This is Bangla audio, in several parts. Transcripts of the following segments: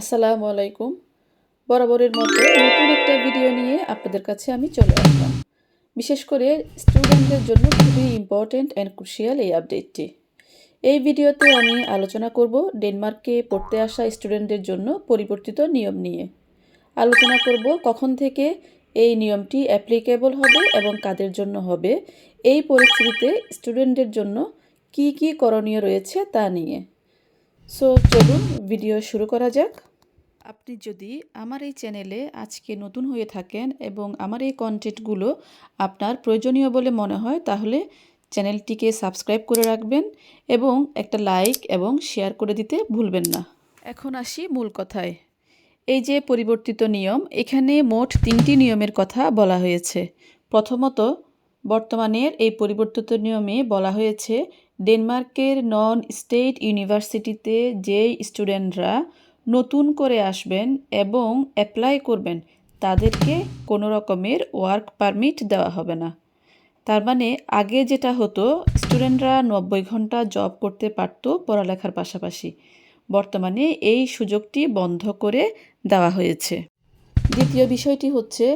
আসসালামু আলাইকুম। বরাবরের মতো নতুন একটা ভিডিও নিয়ে আপনাদের কাছে আমি চলে আসলাম। বিশেষ করে স্টুডেন্টদের জন্য খুবই ইম্পর্ট্যান্ট অ্যান্ড ক্রুশিয়াল এই আপডেটটি এই ভিডিওতে আমি আলোচনা করব ডেনমার্কে পড়তে আসা স্টুডেন্টদের জন্য পরিবর্তিত নিয়ম নিয়ে। আলোচনা করব কখন থেকে এই নিয়মটি অ্যাপ্লিকেবল হবে এবং কাদের জন্য হবে, এই পরিস্থিতিতে স্টুডেন্টদের জন্য কি কি করণীয় রয়েছে তা নিয়ে। সো চলুন ভিডিও শুরু করা যাক। আপনি যদি আমার এই চ্যানেলে আজকে নতুন হয়ে থাকেন এবং আমার এই কন্টেন্টগুলো আপনার প্রয়োজনীয় বলে মনে হয়, তাহলে চ্যানেলটিকে সাবস্ক্রাইব করে রাখবেন এবং একটা লাইক এবং শেয়ার করে দিতে ভুলবেন না। এখন আসি মূল কথায়। এই যে পরিবর্তিত নিয়ম, এখানে মোট তিনটি নিয়মের কথা বলা হয়েছে। প্রথমত, বর্তমানের এই পরিবর্তিত নিয়মে বলা হয়েছে ডেনমার্কের নন স্টেট ইউনিভার্সিটিতে যে স্টুডেন্টরা নতুন করে আসবেন এবং অ্যাপ্লাই করবেন, তাদেরকে কোনো রকমের ওয়ার্ক পারমিট দেওয়া হবে না। তার মানে আগে যেটা হতো, স্টুডেন্টরা নব্বই ঘণ্টা জব করতে পারতো পড়ালেখার পাশাপাশি। বর্তমানে এই সুযোগটি বন্ধ করে দেওয়া হয়েছে। দ্বিতীয় বিষয়টি হচ্ছে,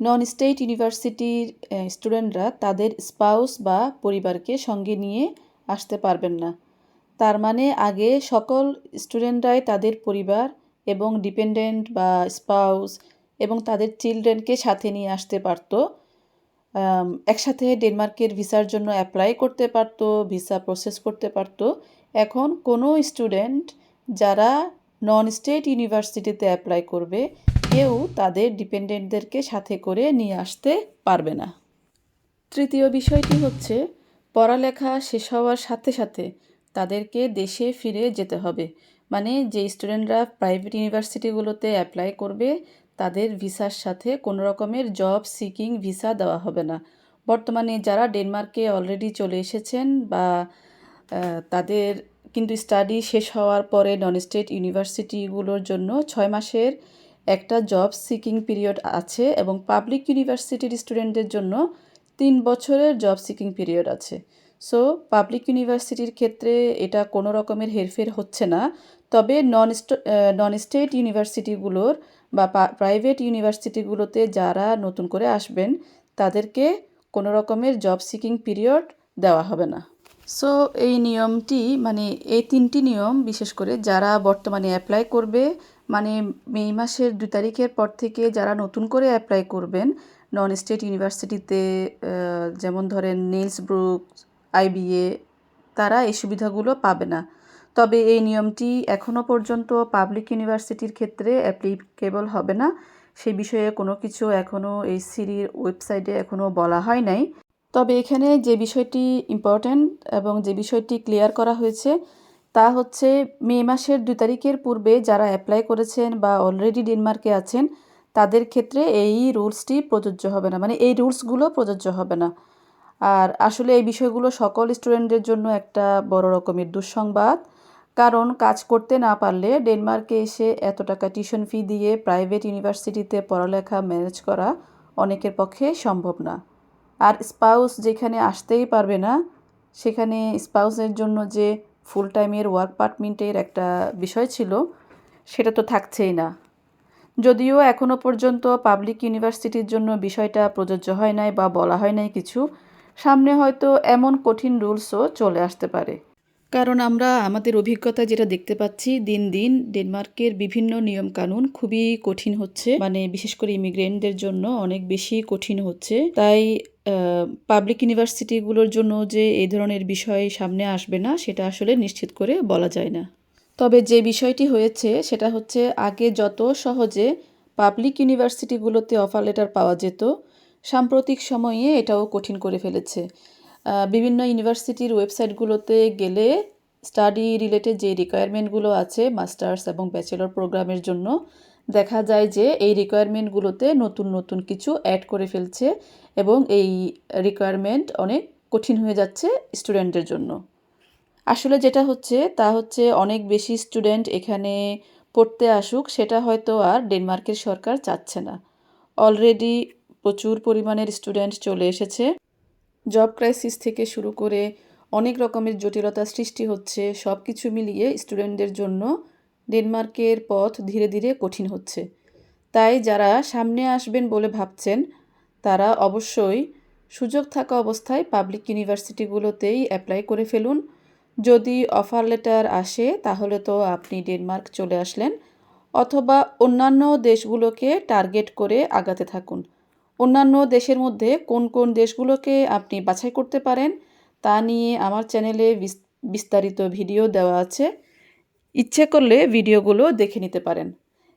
নন স্টেট ইউনিভার্সিটির স্টুডেন্টরা তাদের স্পাউস বা পরিবারকে সঙ্গে নিয়ে আসতে পারবেন না। তার মানে আগে সকল স্টুডেন্টরাই তাদের পরিবার এবং ডিপেন্ডেন্ট বা স্পাউস এবং তাদের চিলড্রেনকে সাথে নিয়ে আসতে পারতো। একসাথে ডেনমার্কের ভিসার জন্য অ্যাপ্লাই করতে পারতো, ভিসা প্রসেস করতে পারতো। এখন কোনো স্টুডেন্ট যারা নন স্টেট ইউনিভার্সিটিতে অ্যাপ্লাই করবে, কেউ তাদের ডিপেন্ডেন্টদেরকে সাথে করে নিয়ে আসতে পারবে না। তৃতীয় বিষয়টি হচ্ছে পড়ালেখা শেষ হওয়ার সাথে সাথে তাদেরকে দেশে ফিরে যেতে হবে। মানে যে স্টুডেন্টরা প্রাইভেট ইউনিভার্সিটিগুলোতে অ্যাপ্লাই করবে, তাদের ভিসার সাথে কোনো রকমের জব সিকিং ভিসা দেওয়া হবে না। বর্তমানে যারা ডেনমার্কে অলরেডি চলে এসেছেন বা তাদের কিন্তু স্টাডি শেষ হওয়ার পরে নন স্টেট ইউনিভার্সিটিগুলোর জন্য ছয় মাসের একটা জব সিকিং পিরিয়ড আছে এবং পাবলিক ইউনিভার্সিটির স্টুডেন্টদের জন্য তিন বছরের জব সিকিং পিরিয়ড আছে। সো পাবলিক ইউনিভার্সিটির ক্ষেত্রে এটা কোনো রকমের হেরফের হচ্ছে না। তবে নন নন স্টেট ইউনিভার্সিটিগুলোর বা প্রাইভেট ইউনিভার্সিটিগুলোতে যারা নতুন করে আসবেন, তাদেরকে কোনো রকমের জব সিকিং পিরিয়ড দেওয়া হবে না। সো এই নিয়মটি মানে এই তিনটি নিয়ম, বিশেষ করে যারা বর্তমানে অ্যাপ্লাই করবে মানে মে মাসের দু তারিখের পর থেকে যারা নতুন করে অ্যাপ্লাই করবেন নন স্টেট ইউনিভার্সিটিতে যেমন ধরেন নেলস ব্রুক আইবিএ তারা এই সুবিধাগুলো পাবে না। তবে এই নিয়মটি এখনও পর্যন্ত পাবলিক ইউনিভার্সিটির ক্ষেত্রে অ্যাপ্লিকেবল হবে না। সেই বিষয়ে কোনো কিছু এখনও এই সিরির ওয়েবসাইটে এখনও বলা হয় নাই। তবে এখানে যে বিষয়টি ইম্পর্ট্যান্ট এবং যে বিষয়টি ক্লিয়ার করা হয়েছে তা হচ্ছে মে মাসের দুই তারিখের পূর্বে যারা অ্যাপ্লাই করেছেন বা অলরেডি ডেনমার্কে আছেন, তাদের ক্ষেত্রে এই রুলসটি প্রযোজ্য হবে না। মানে এই রুলসগুলো প্রযোজ্য হবে না। আর আসলে এই বিষয়গুলো সকল স্টুডেন্টদের জন্য একটা বড় রকমের দুঃসংবাদ। কারণ কাজ করতে না পারলে ডেনমার্কে এসে এত টাকা টিউশন ফি দিয়ে প্রাইভেট ইউনিভার্সিটিতে পড়ালেখা ম্যানেজ করা অনেকের পক্ষে সম্ভব না। আর স্পাউস যেখানে আসতেই পারবে না, সেখানে স্পাউসের জন্য যে ফুল টাইমের ওয়ার্ক পারমিটের একটা বিষয় ছিল, সেটা তো থাকছেই না। যদিও এখনও পর্যন্ত পাবলিক ইউনিভার্সিটির জন্য বিষয়টা প্রযোজ্য হয় নাই বা বলা হয় নাই কিছু, সামনে হয়তো এমন কঠিন রুলসও চলে আসতে পারে। কারণ আমরা আমাদের অভিজ্ঞতা যেটা দেখতে পাচ্ছি, দিন দিন ডেনমার্কের বিভিন্ন নিয়ম কানুন খুবই কঠিন হচ্ছে। মানে বিশেষ করে ইমিগ্রেন্টদের জন্য অনেক বেশি কঠিন হচ্ছে। তাই পাবলিক ইউনিভার্সিটিগুলোর জন্য যে এই ধরনের বিষয় সামনে আসবে না, সেটা আসলে নিশ্চিত করে বলা যায় না। তবে যে বিষয়টি হয়েছে, সেটা হচ্ছে আগে যত সহজে পাবলিক ইউনিভার্সিটিগুলোতে অফার লেটার পাওয়া যেত, সাম্প্রতিক সময়ে এটাও কঠিন করে ফেলেছে। বিভিন্ন ইউনিভার্সিটির ওয়েবসাইটগুলোতে গেলে স্টাডি রিলেটেড যে রিকোয়ারমেন্টগুলো আছে মাস্টার্স এবং ব্যাচেলর প্রোগ্রামের জন্য, দেখা যায় যে এই রিকোয়ারমেন্টগুলোতে নতুন নতুন কিছু অ্যাড করে ফেলছে এবং এই রিকোয়ারমেন্ট অনেক কঠিন হয়ে যাচ্ছে স্টুডেন্টের জন্য। আসলে যেটা হচ্ছে, তা হচ্ছে অনেক বেশি স্টুডেন্ট এখানে পড়তে আসুক, সেটা হয়তো আর ডেনমার্কের সরকার চাচ্ছে না। অলরেডি প্রচুর পরিমাণের স্টুডেন্ট চলে এসেছে। জব ক্রাইসিস থেকে শুরু করে অনেক রকমের জটিলতা সৃষ্টি হচ্ছে সব কিছু মিলিয়ে স্টুডেন্টদের জন্য ডেনমার্কের পথ ধীরে ধীরে কঠিন হচ্ছে। তাই যারা সামনে আসবেন বলে ভাবছেন, তারা অবশ্যই সুযোগ থাকা অবস্থায় পাবলিক ইউনিভার্সিটিগুলোতেই অ্যাপ্লাই করে ফেলুন। যদি অফার লেটার আসে, তাহলে তো আপনি ডেনমার্ক চলে আসলেন, অথবা অন্যান্য দেশগুলোকে টার্গেট করে আগাতে থাকুন। অন্যান্য দেশের মধ্যে কোন কোন দেশগুলোকে আপনি বাছাই করতে পারেন, তা নিয়ে আমার চ্যানেলে বিস্তারিত ভিডিও দেওয়া আছে। ইচ্ছে করলে ভিডিওগুলো দেখে নিতে পারেন।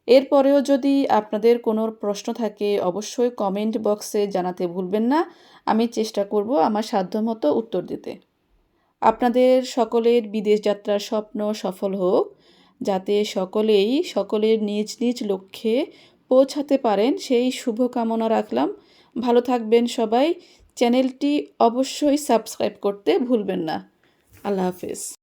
এরপরেও যদি আপনাদের কোনো প্রশ্ন থাকে, অবশ্যই কমেন্ট বক্সে জানাতে ভুলবেন না। আমি চেষ্টা করব আমার সাধ্যমতো উত্তর দিতে। আপনাদের সকলের বিদেশ যাত্রার স্বপ্ন সফল হোক, যাতে সকলেই সকলের নিজ নিজ লক্ষ্যে পৌঁছাতে পারেন। সেই শুভকামনা রাখলাম। ভালো থাকবেন সবাই। চ্যানেলটি অবশ্যই সাবস্ক্রাইব করতে ভুলবেন না। আল্লাহ হাফেজ।